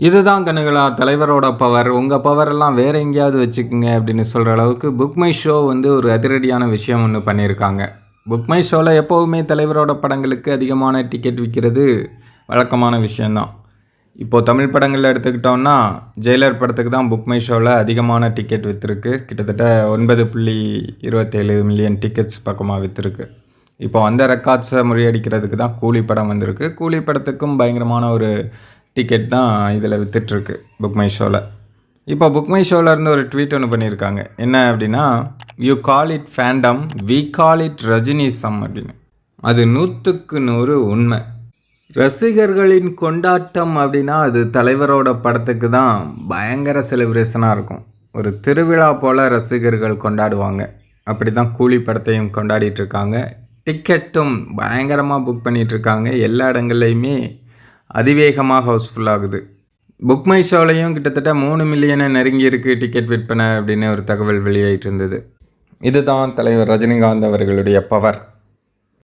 இதுதான் கண்ணுகளா தலைவரோட பவர் உங்கள் பவரெல்லாம் வேறு வேற எங்கேயாவது வச்சுக்கோங்க அப்படின்னு சொல்கிற அளவுக்கு புக் மை ஷோ வந்து ஒரு அதிரடியான விஷயம் ஒன்று பண்ணியிருக்காங்க. புக் மை ஷோவில் எப்போவுமே தலைவரோட படங்களுக்கு அதிகமான டிக்கெட் விற்கிறது வழக்கமான விஷயந்தான் இப்போது தமிழ் படங்களில் எடுத்துக்கிட்டோம்னா ஜெயிலர் படத்துக்கு தான் புக் மை ஷோவில் அதிகமான டிக்கெட் விற்றுருக்கு கிட்டத்தட்ட ஒன்பது புள்ளி இருபத்தேழு மில்லியன் டிக்கெட்ஸ் பக்கமாக விற்றுருக்கு இப்போ அந்த ரெக்கார்ட்ஸை முறியடிக்கிறதுக்கு தான் கூலி படம் வந்திருக்கு. கூலி படத்துக்கும் பயங்கரமான ஒரு டிக்கெட் தான் இதில் விற்றுட்ருக்கு புக் மை ஷோவில் இப்போ புக் மை ஷோவிலேருந்து ஒரு ட்வீட் ஒன்று பண்ணியிருக்காங்க என்ன அப்படின்னா you call it fandom we call it Rajinism அப்படின்னு. அது நூற்றுக்கு நூறு உண்மை. ரசிகர்களின் கொண்டாட்டம் அப்படின்னா அது தலைவரோட படத்துக்கு தான் பயங்கர செலிப்ரேஷனாக இருக்கும். ஒரு திருவிழா போல் ரசிகர்கள் கொண்டாடுவாங்க. அப்படி தான் கூலி படத்தையும் கொண்டாடிட்டு இருக்காங்க. டிக்கெட்டும் பயங்கரமாக புக் பண்ணிகிட்ருக்காங்க இருக்காங்க. எல்லா இடங்கள்லையுமே அதிவேகமாக ஹவுஸ்ஃபுல் ஆகுது புக் மை ஷோலையும் கிட்டத்தட்ட மூணு மில்லியனை நெருங்கியிருக்கு டிக்கெட் விற்பனை அப்படின்னு ஒரு தகவல் வெளியாயிட்டு இருந்தது இதுதான் தலைவர் ரஜினிகாந்த் அவர்களுடைய பவர்